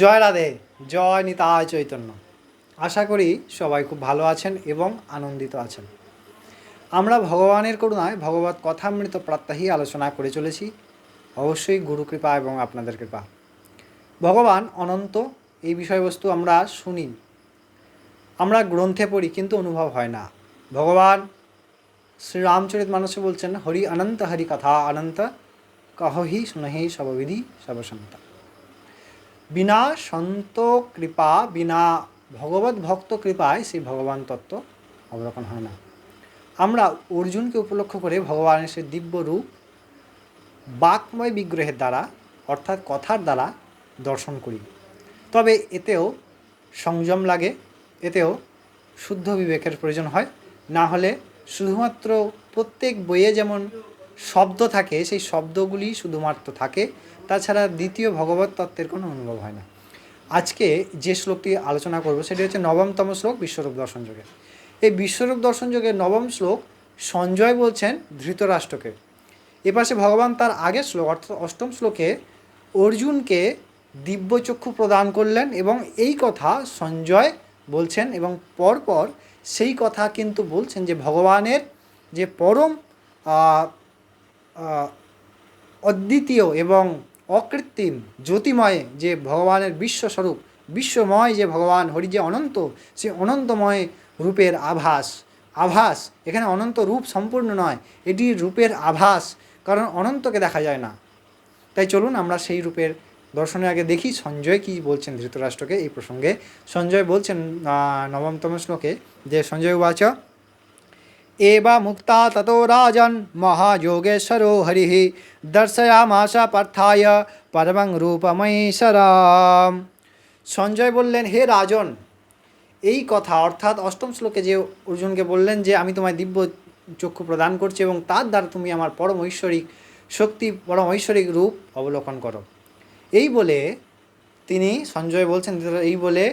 জয় রাধে, জয় নিতায় চৈতন্য। আশা করি সবাই খুব ভালো আছেন এবং আনন্দিত আছেন। আমরা ভগবানের করুণায় ভগবত কথামৃত প্রাত্যাহী আলোচনা করে চলেছি। অবশ্যই গুরু কৃপা এবং আপনাদের কৃপা। ভগবান অনন্ত, এই বিষয়বস্তু আমরা শুনি। আমরা গ্রন্থে পড়ি কিন্তু অনুভব হয় না। ভগবান শ্রীরামচরিত মানুষে বলছেন, হরি অনন্ত, হরি কথা অনন্ত, কহহি শুনহি সববিধি সবসন্ত বিনা সন্ত কৃপা, বিনা ভগবত ভক্ত কৃপায় সেই ভগবান তত্ত্ব অবলোকন হয় না। আমরা অর্জুনকে উপলক্ষ করে ভগবানের সেই দিব্য রূপ বাকময় বিগ্রহের দ্বারা, অর্থাৎ কথার দ্বারা দর্শন করি। তবে এতেও সংযম লাগে, এতেও শুদ্ধ বিবেকের প্রয়োজন হয়। না হলে শুধুমাত্র প্রত্যেক বইয়ে যেমন শব্দ থাকে, সেই শব্দগুলি শুধুমাত্র থাকে তাছাড়া দ্বিতীয় ভগবত তত্ত্বের কোনো অনুভব হয় না। আজকে যে শ্লোকটি আলোচনা করব সেটি হচ্ছে নবমতম শ্লোক, বিশ্বরূপ দর্শন যোগে। এই বিশ্বরূপ দর্শন যোগের নবম শ্লোক সঞ্জয় বলছেন ধৃতরাষ্ট্রকে। এপাশে ভগবান তার আগের শ্লোক, অর্থাৎ অষ্টম শ্লোকে অর্জুনকে দিব্যচক্ষু প্রদান করলেন এবং এই কথা সঞ্জয় বলছেন এবং পরপর সেই কথা কিন্তু বলছেন যে ভগবানের যে পরম অদ্বিতীয় এবং অকৃত্রিম, জ্যোতিময় যে ভগবানের বিশ্বস্বরূপ, বিশ্বময় যে ভগবান হরি যে অনন্ত, সে অনন্তময় রূপের আভাস। আভাস এখানে অনন্ত রূপ সম্পূর্ণ নয়, এটি রূপের আভাস, কারণ অনন্তকে দেখা যায় না। তাই চলুন আমরা সেই রূপের দর্শনের আগে দেখি সঞ্জয় কি বলছেন ধৃতরাষ্ট্রকে এই প্রসঙ্গে। সঞ্জয় বলছেন নবমতম শ্লোকে যে সঞ্জয় উবাচ एवा मुक्ता ततो राजन् महायोगेश्वरो हरिः दर्शयामाश পার্থায় পরমং রূপমৈশ্বরাম সঞ্জয় বললেন হে রাজন এই কথা অর্থাৎ অষ্টম শ্লোকে যে অর্জুনকে বললেন যে আমি তোমায় দিব্য চক্ষু প্রদান করছি এবং তার দ্বারা তুমি আমার পরম ঐশ্বরিক শক্তি পরম ঐশ্বরিক রূপ অবলোকন করো এই বলে তিনি সঞ্জয় বলছেন এই বলে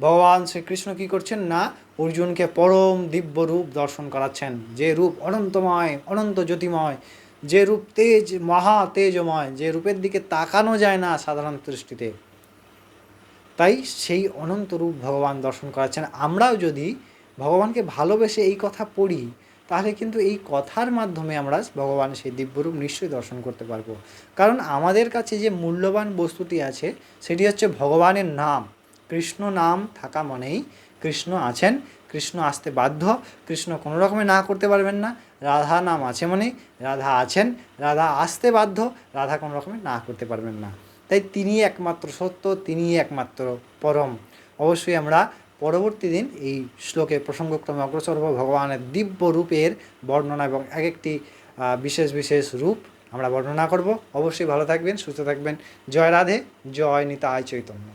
ভগবান শ্রীকৃষ্ণ কী করছেন? না, অর্জুনকে পরম দিব্য রূপ দর্শন করাচ্ছেন। যে রূপ অনন্তময়, অনন্ত জ্যোতিময়, যে রূপ তেজ, মহা তেজময়, যে রূপের দিকে তাকানো যায় না সাধারণ দৃষ্টিতে, তাই সেই অনন্ত রূপ ভগবান দর্শন করাচ্ছেন। আমরাও যদি ভগবানকে ভালোবেসে এই কথা পড়ি, তাহলে কিন্তু এই কথার মাধ্যমে আমরা ভগবান সেই দিব্যরূপ নিশ্চয়ই দর্শন করতে পারব। কারণ আমাদের কাছে যে মূল্যবান বস্তুটি আছে, সেটি হচ্ছে ভগবানের নাম। কৃষ্ণ নাম থাকা মানেই কৃষ্ণ আছেন, কৃষ্ণ আসতে বাধ্য, কৃষ্ণ কোনো রকমে না করতে পারবেন না, রাধা নাম আছে মানেই রাধা আছেন, রাধা আসতে বাধ্য, রাধা কোনো রকমে না করতে পারবেন না। তাই তিনি একমাত্র সত্য, তিনি একমাত্র পরম। অবশ্যই আমরা পরবর্তী দিন এই শ্লোকে প্রসঙ্গক্রমে অগ্রসর হব ভগবানের দিব্য রূপের বর্ণনা এবং এক একটি বিশেষ বিশেষ রূপ আমরা বর্ণনা করব। অবশ্যই ভালো থাকবেন, সুস্থ থাকবেন। জয় রাধে, জয় নিতায় চৈতন্য।